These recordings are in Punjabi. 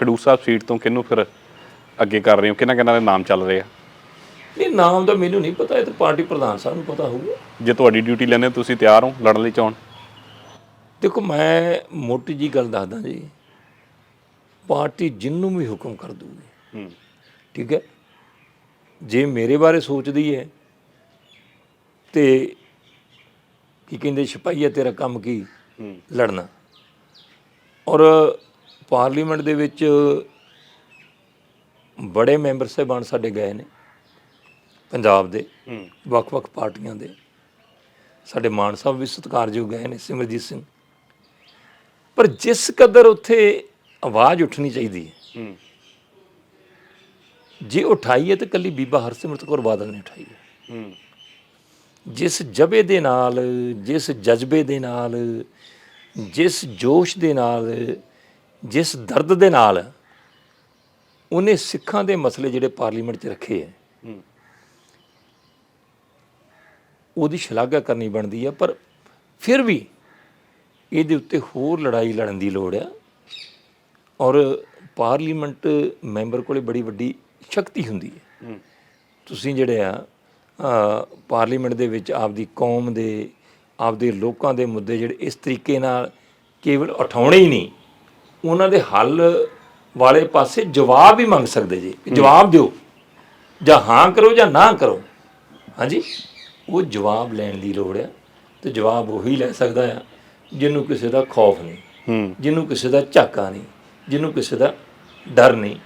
ਖਡੂਰ ਸਾਹਿਬ ਸੀਟ ਤੋਂ ਕਿਹਨੂੰ ਫਿਰ ਅੱਗੇ ਕਰ ਰਹੇ ਹੋ? ਕਿਹਨਾਂ ਕਿਹਨਾਂ ਦੇ ਨਾਮ ਚੱਲ ਰਹੇ ਆ? ਇਹ ਨਾਮ ਦਾ ਮੈਨੂੰ ਨਹੀਂ ਪਤਾ ਇਹ ਤਾਂ ਪਾਰਟੀ ਪ੍ਰਧਾਨ ਸਾਹਿਬ ਨੂੰ ਪਤਾ ਹੋਊਗਾ। ਜੇ ਤੁਹਾਡੀ ਡਿਊਟੀ ਲੈਣੇ ਤੁਸੀਂ ਤਿਆਰ ਹੋ ਲੜਨ ਲਈ ਚੋਣ? ਦੇਖੋ ਮੈਂ ਮੋਟੀ ਜੀ ਗੱਲ ਦੱਸਦਾ ਜੀ। ਪਾਰਟੀ ਜਿੰਨੂੰ ਵੀ ਹੁਕਮ ਕਰ ਦੂਗੀ। ਹੂੰ। ਠੀਕ ਹੈ? ਜੇ ਮੇਰੇ ਬਾਰੇ ਸੋਚਦੀ ਹੈ ਤੇ ਕੀ ਕਹਿੰਦੇ ਸਿਪਾਹੀਆ ਤੇਰਾ ਕੰਮ ਕੀ? ਹੂੰ। ਲੜਨਾ। ਔਰ ਪਾਰਲੀਮੈਂਟ ਦੇ ਵਿੱਚ ਬੜੇ ਮੈਂਬਰ ਸਾਹਿਬਾਨ ਸਾਡੇ ਗਏ ਨੇ ਪੰਜਾਬ ਦੇ ਵੱਖ-ਵੱਖ ਪਾਰਟੀਆਂ ਦੇ। ਸਾਡੇ ਮਾਨ ਸਾਹਿਬ ਵੀ ਸਤਿਕਾਰਯੋਗ ਗਏ ਨੇ ਸਿਮਰਜੀਤ ਸਿੰਘ। ਪਰ ਜਿਸ ਕਦਰ ਉੱਥੇ ਆਵਾਜ਼ ਉੱਠਣੀ ਚਾਹੀਦੀ ਹੈ ਜੇ ਉਠਾਈ ਹੈ ਤਾਂ ਕੱਲੀ ਬੀਬਾ ਹਰਸਿਮਰਤ ਕੌਰ ਬਾਦਲ ਨੇ ਉਠਾਈ ਹੂੰ। ਜਿਸ ਜਬੇ ਦੇ ਨਾਲ ਜਿਸ ਜਜ਼ਬੇ ਦੇ ਨਾਲ ਜਿਸ ਜੋਸ਼ ਦੇ ਨਾਲ ਜਿਸ ਦਰਦ ਦੇ ਨਾਲ ਉਹਨੇ ਸਿੱਖਾਂ ਦੇ ਮਸਲੇ ਜਿਹੜੇ ਪਾਰਲੀਮੈਂਟ 'ਚ ਰੱਖੇ ਹੂੰ। ਉਹਦੀ ਸ਼ਲਾਘਾ ਕਰਨੀ ਬਣਦੀ ਆ ਪਰ ਫਿਰ ਵੀ ਇਹਦੇ ਉੱਤੇ ਹੋਰ ਲੜਾਈ ਲੜਨ ਦੀ ਲੋੜ ਆ। ਔਰ ਪਾਰਲੀਮੈਂਟ ਮੈਂਬਰ ਕੋਲੇ ਬੜੀ ਵੱਡੀ ਸ਼ਕਤੀ ਹੁੰਦੀ ਹੈ। ਤੁਸੀਂ ਜਿਹੜੇ ਆ ਪਾਰਲੀਮੈਂਟ ਦੇ ਵਿੱਚ ਆਪਦੀ ਕੌਮ ਦੇ ਆਪਦੇ ਲੋਕਾਂ ਦੇ ਮੁੱਦੇ ਜਿਹੜੇ ਇਸ ਤਰੀਕੇ ਨਾਲ ਕੇਵਲ ਉਠਾਉਣੇ ਹੀ ਨਹੀਂ ਉਹਨਾਂ ਦੇ ਹੱਲ ਵਾਲੇ ਪਾਸੇ ਜਵਾਬ ਵੀ ਮੰਗ ਸਕਦੇ ਜੀ ਜਵਾਬ ਦਿਓ। ਜਾਂ ਹਾਂ ਕਰੋ ਜਾਂ ਨਾ ਕਰੋ। ਹਾਂਜੀ? ਉਹ ਜਵਾਬ ਲੈਣ ਦੀ ਲੋੜ ਆ ਤੇ ਜਵਾਬ ਉਹੀ ਲੈ ਸਕਦਾ ਆ ਜਿਹਨੂੰ ਕਿਸੇ ਦਾ ਖੌਫ ਨਹੀਂ ਹੂੰ। ਜਿਹਨੂੰ ਕਿਸੇ ਦਾ ਝਾਕਾ ਨਹੀਂ ਜਿਹਨੂੰ ਕਿਸੇ ਦਾ ਡਰ ਨਹੀਂ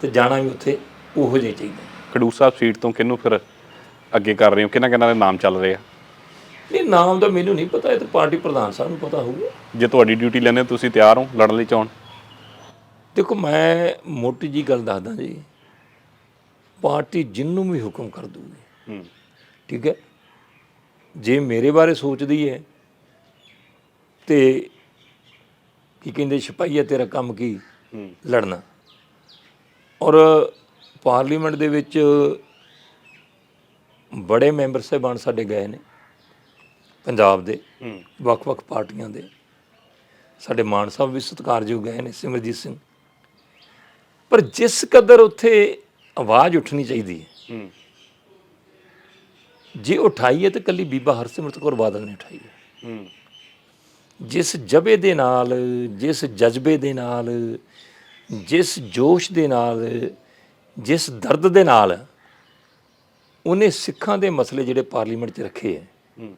ਤੇ ਜਾਣਾ ਵੀ ਉੱਥੇ ਉਹੋ ਜਿਹਾ ਹੀ ਚਾਹੀਦਾ। ਖਡੂਰ ਸਾਹਿਬ ਸੀਟ ਤੋਂ ਕਿਹਨੂੰ ਫਿਰ ਅੱਗੇ ਕਰ ਰਹੇ ਹੋ? ਕਿਹਨਾਂ ਕਿਹਨਾਂ ਦੇ ਨਾਮ ਚੱਲ ਰਹੇ ਆ? ਇਹ ਨਾਮ ਦਾ ਮੈਨੂੰ ਨਹੀਂ ਪਤਾ ਇਹ ਤਾਂ ਪਾਰਟੀ ਪ੍ਰਧਾਨ ਸਾਹਿਬ ਨੂੰ ਪਤਾ ਹੋਊਗਾ। ਜੇ ਤੁਹਾਡੀ ਡਿਊਟੀ ਲੈਣੇ ਤੁਸੀਂ ਤਿਆਰ ਹੋ ਲੜਨ ਲਈ ਚੋਣ ਦੇਖੋ ਮੈਂ ਮੋਟੀ ਜੀ ਗੱਲ ਦੱਸਦਾ ਜੀ। ਪਾਰਟੀ ਜਿੰਨੂੰ ਵੀ ਹੁਕਮ ਕਰ ਦੂਗੀ। ਹੂੰ। ਠੀਕ ਹੈ? ਜੇ ਮੇਰੇ ਬਾਰੇ ਸੋਚਦੀ ਹੈ ਤੇ ਕੀ ਕਹਿੰਦੇ ਸਿਪਾਹੀਆ ਤੇਰਾ ਕੰਮ ਕੀ? ਲੜਨਾ। ਔਰ ਪਾਰਲੀਮੈਂਟ ਦੇ ਵਿੱਚ ਬੜੇ ਮੈਂਬਰ ਸਾਹਿਬਾਨ ਸਾਡੇ ਗਏ ਨੇ ਪੰਜਾਬ ਦੇ ਹੂੰ। ਵੱਖ-ਵੱਖ ਪਾਰਟੀਆਂ ਦੇ। ਸਾਡੇ ਮਾਨ ਸਾਹਿਬ ਵੀ ਸਤਿਕਾਰਯੋਗ ਗਏ ਨੇ ਸਿਮਰਜੀਤ ਸਿੰਘ। ਪਰ ਜਿਸ ਕਦਰ ਉੱਥੇ ਆਵਾਜ਼ ਉੱਠਣੀ ਚਾਹੀਦੀ ਹੈ। ਹੂੰ। ਜੇ ਉਠਾਈ ਹੈ ਤਾਂ ਕੱਲੀ ਬੀਬਾ ਹਰਸਿਮਰਤ ਕੌਰ ਬਾਦਲ ਨੇ ਉਠਾਈ ਹੈ। ਹੂੰ। ਜਿਸ ਜਬੇ ਦੇ ਨਾਲ ਜਿਸ ਜਜ਼ਬੇ ਦੇ ਨਾਲ ਜਿਸ ਜੋਸ਼ ਦੇ ਨਾਲ ਜਿਸ ਦਰਦ ਦੇ ਨਾਲ ਉਹਨੇ ਸਿੱਖਾਂ ਦੇ ਮਸਲੇ ਜਿਹੜੇ ਪਾਰਲੀਮੈਂਟ 'ਚ ਰੱਖੇ ਹੈ। ਹੂੰ।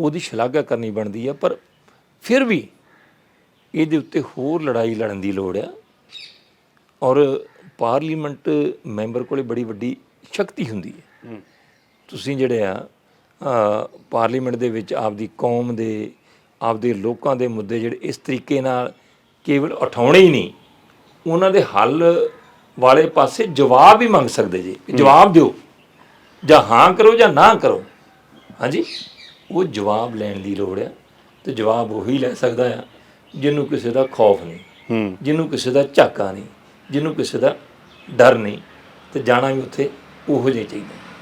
ਉਹਦੀ ਸ਼ਲਾਘਾ ਕਰਨੀ ਬਣਦੀ ਆ ਪਰ ਫਿਰ ਵੀ ਇਹਦੇ ਉੱਤੇ ਹੋਰ ਲੜਾਈ ਲੜਨ ਦੀ ਲੋੜ ਆ। ਔਰ ਪਾਰਲੀਮੈਂਟ ਮੈਂਬਰ ਕੋਲੇ ਬੜੀ ਵੱਡੀ ਸ਼ਕਤੀ ਹੁੰਦੀ ਹੈ। ਹੂੰ। ਤੁਸੀਂ ਜਿਹੜੇ ਆ ਪਾਰਲੀਮੈਂਟ ਦੇ ਵਿੱਚ ਆਪਦੀ ਕੌਮ ਦੇ ਆਪਦੇ ਲੋਕਾਂ ਦੇ ਮੁੱਦੇ ਜਿਹੜੇ ਇਸ ਤਰੀਕੇ ਨਾਲ ਕੇਵਲ ਉਠਾਉਣੇ ਹੀ ਨਹੀਂ ਉਹਨਾਂ ਦੇ ਹੱਲ ਵਾਲੇ ਪਾਸੇ ਜਵਾਬ ਵੀ ਮੰਗ ਸਕਦੇ ਜੀ ਜਵਾਬ ਦਿਓ। ਜਾਂ ਹਾਂ ਕਰੋ ਜਾਂ ਨਾ ਕਰੋ। ਹਾਂਜੀ? ਉਹ ਜਵਾਬ ਲੈਣ ਦੀ ਲੋੜ ਆ ਤੇ ਜਵਾਬ ਉਹੀ ਲੈ ਸਕਦਾ ਆ। ਜਿਹਨੂੰ ਕਿਸੇ ਦਾ ਖੌਫ ਨਹੀਂ ਹੂੰ। ਜਿਹਨੂੰ ਕਿਸੇ ਦਾ ਝਾਕਾ ਨਹੀਂ ਜਿਹਨੂੰ ਕਿਸੇ ਦਾ ਡਰ ਨਹੀਂ ਤੇ ਜਾਣਾ ਵੀ ਉੱਥੇ ਉਹੋ ਜਿਹਾ ਚਾਹੀਦਾ